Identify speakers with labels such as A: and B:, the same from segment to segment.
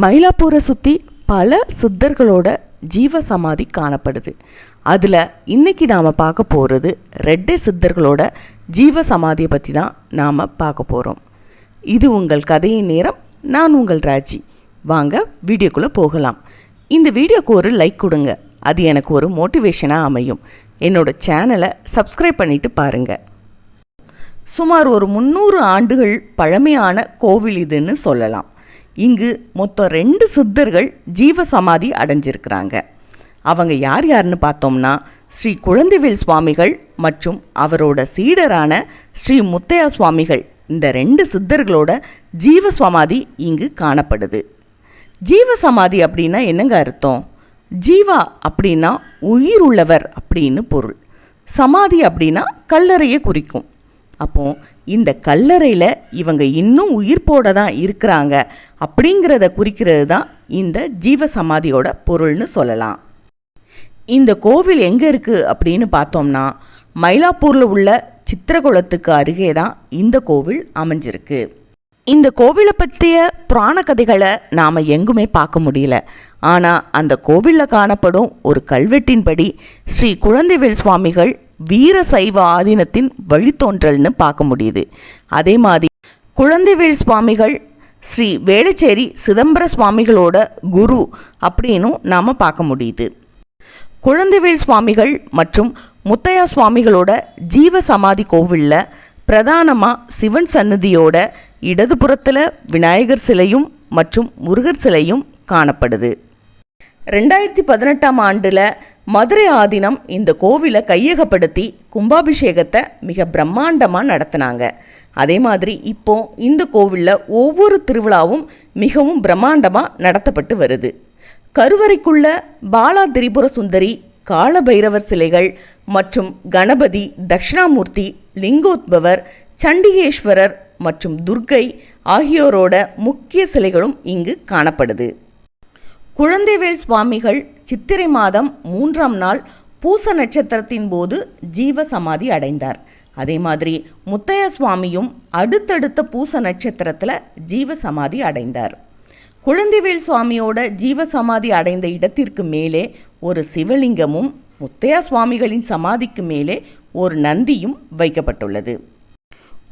A: மயிலாப்பூரை சுற்றி பல சித்தர்களோட ஜீவ சமாதி காணப்படுது. அதில் இன்னைக்கு நாம் பார்க்க போகிறது ரெட்டை சித்தர்களோட ஜீவ சமாதியை பற்றி தான் நாம் பார்க்க போகிறோம் இது உங்கள் கதையின் நேரம் நான் உங்கள் ராஜி. வாங்க வீடியோக்குள்ளே போகலாம். இந்த வீடியோக்கு ஒரு லைக் கொடுங்க. அது எனக்கு ஒரு மோட்டிவேஷனாக அமையும். என்னோடய சேனலை சப்ஸ்கிரைப் பண்ணிவிட்டு பாருங்கள் சுமார் ஒரு முந்நூறு ஆண்டுகள் பழமையான கோவில் இதுன்னு சொல்லலாம். இங்கு மொத்தம் ரெண்டு சித்தர்கள் ஜீவ சமாதி அடைஞ்சிருக்கிறாங்க. அவங்க யார் யாருன்னு பார்த்தோம்னா ஸ்ரீ குழந்தைவேல் சுவாமிகள் மற்றும் அவரோட சீடரான ஸ்ரீ முத்தையா சுவாமிகள். இந்த ரெண்டு சித்தர்களோட ஜீவ சமாதி இங்கு காணப்படுது. ஜீவ சமாதி அப்படின்னா என்னங்க அர்த்தம்? ஜீவா அப்படின்னா உயிர் உள்ளவர் அப்படின்னு பொருள். சமாதி அப்படின்னா கல்லறையை குறிக்கும். அப்போ இந்த கல்லறையில் இவங்க இன்னும் உயிர்ப்போட தான் இருக்கிறாங்க அப்படிங்கிறத குறிக்கிறது தான் இந்த ஜீவ சமாதியோட பொருள்னு சொல்லலாம். இந்த கோவில் எங்கே இருக்குது அப்படின்னு பார்த்தோம்னா மயிலாப்பூரில் உள்ள சித்திரகுளத்துக்கு அருகே தான் இந்த கோவில் அமைஞ்சிருக்கு. இந்த கோவிலை பற்றிய புராண கதைகளை நாம் எங்குமே பார்க்க முடியல. ஆனால் அந்த கோவிலில் காணப்படும் ஒரு கல்வெட்டின்படி ஸ்ரீ குழந்தைவேல் சுவாமிகள் வீர சைவ ஆதீனத்தின் வழித்தோன்றல்னு பார்க்க முடியுது. அதே மாதிரி குழந்தைவேல் சுவாமிகள் ஸ்ரீ வேளச்சேரி சிதம்பர சுவாமிகளோட குரு அப்படின்னும் நாம் பார்க்க முடியுது. குழந்தைவேல் சுவாமிகள் மற்றும் முத்தையா சுவாமிகளோட ஜீவ சமாதி கோவிலில் பிரதானமாக சிவன் சன்னதியோட இடதுபுறத்தில் விநாயகர் சிலையும் மற்றும் முருகர் சிலையும் காணப்படுது. ரெண்டாயிரத்தி பதினெட்டாம் ஆண்டில் மதுரை ஆதீனம் இந்த கோவிலை கையகப்படுத்தி கும்பாபிஷேகத்தை மிக பிரம்மாண்டமாக நடத்தினாங்க. அதே மாதிரி இப்போ இந்த கோவிலில் ஒவ்வொரு திருவிழாவும் மிகவும் பிரம்மாண்டமாக நடத்தப்பட்டு வருது. கருவறைக்குள்ள பாலா திரிபுர சுந்தரி காலபைரவர் சிலைகள் மற்றும் கணபதி தட்சிணாமூர்த்தி லிங்கோத்பவர் சண்டிகேஸ்வரர் மற்றும் துர்க்கை ஆகியோரோட முக்கிய சிலைகளும் இங்கு காணப்படுது. குழந்தைவேல் சுவாமிகள் சித்திரை மாதம் மூன்றாம் நாள் பூச நட்சத்திரத்தின் போது ஜீவ சமாதி அடைந்தார். அதே மாதிரி முத்தையா சுவாமியும் அடுத்தடுத்த பூச நட்சத்திரத்தில் ஜீவ சமாதி அடைந்தார். குழந்தைவேல் சுவாமியோட ஜீவ சமாதி அடைந்த இடத்திற்கு மேலே ஒரு சிவலிங்கமும் முத்தையா சுவாமிகளின் சமாதிக்கு மேலே ஒரு நந்தியும் வைக்கப்பட்டுள்ளது.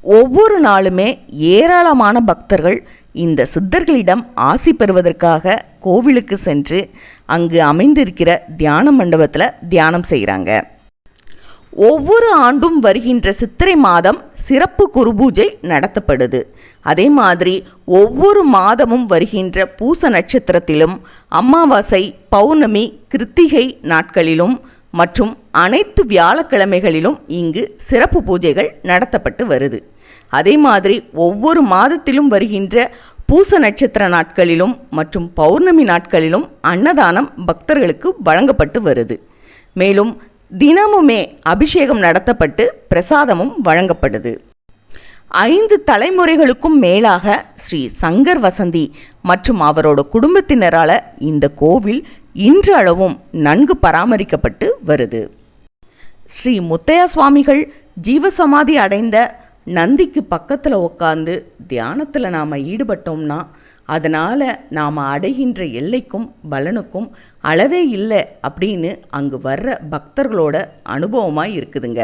A: ஒவ்வொரு நாளுமே ஏராளமான பக்தர்கள் இந்த சித்தர்களிடம் ஆசி பெறுவதற்காக கோவிலுக்கு சென்று அங்கு அமைந்திருக்கிற தியான மண்டபத்தில் தியானம் செய்கிறாங்க ஒவ்வொரு ஆண்டும் வருகின்ற சித்திரை மாதம் சிறப்பு குருபூஜை நடத்தப்படுது. அதே மாதிரி ஒவ்வொரு மாதமும் வருகின்ற பூச நட்சத்திரத்திலும் அமாவாசை பௌர்ணமி கிருத்திகை நாட்களிலும் மற்றும் அனைத்து வியாழக்கிழமைகளிலும் இங்கு சிறப்பு பூஜைகள் நடத்தப்பட்டு வருது. அதே மாதிரி ஒவ்வொரு மாதத்திலும் வருகின்ற பூச நட்சத்திர நாட்களிலும் மற்றும் பௌர்ணமி நாட்களிலும் அன்னதானம் பக்தர்களுக்கு வழங்கப்பட்டு வருது. மேலும் தினமுமே அபிஷேகம் நடத்தப்பட்டு பிரசாதமும் வழங்கப்படுது. ஐந்து தலைமுறைகளுக்கும் மேலாக ஸ்ரீ சங்கர் வசந்தி மற்றும் அவரோட குடும்பத்தினரால் இந்த கோவில் இன்றளவும் நன்கு பராமரிக்கப்பட்டு வருது. ஸ்ரீ முத்தையா சுவாமிகள் ஜீவசமாதி அடைந்த நந்திக்கு பக்கத்தில் உட்காந்து தியானத்தில் நாம் ஈடுபட்டோம்னா அதனால் நாம் அடைகின்ற எல்லைக்கும் பலனுக்கும் அளவே இல்லை அப்படின்னு அங்கு வர்ற பக்தர்களோட அனுபவமாக இருக்குதுங்க.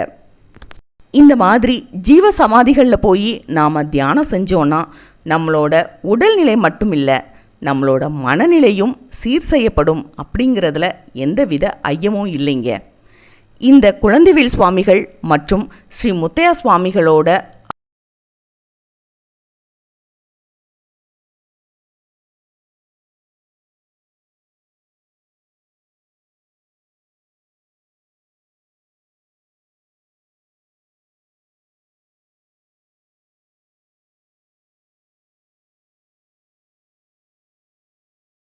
A: இந்த மாதிரி ஜீவ சமாதிகளில் போய் நாம் தியானம் செஞ்சோன்னா நம்மளோட உடல்நிலை மட்டும் இல்லை நம்மளோட மனநிலையும் சீர் செய்யப்படும் அப்படிங்கிறதுல எந்தவித ஐயமும் இல்லைங்க. இந்த குழந்தைவேல் சுவாமிகள் மற்றும் ஸ்ரீ முத்தையா சுவாமிகளோட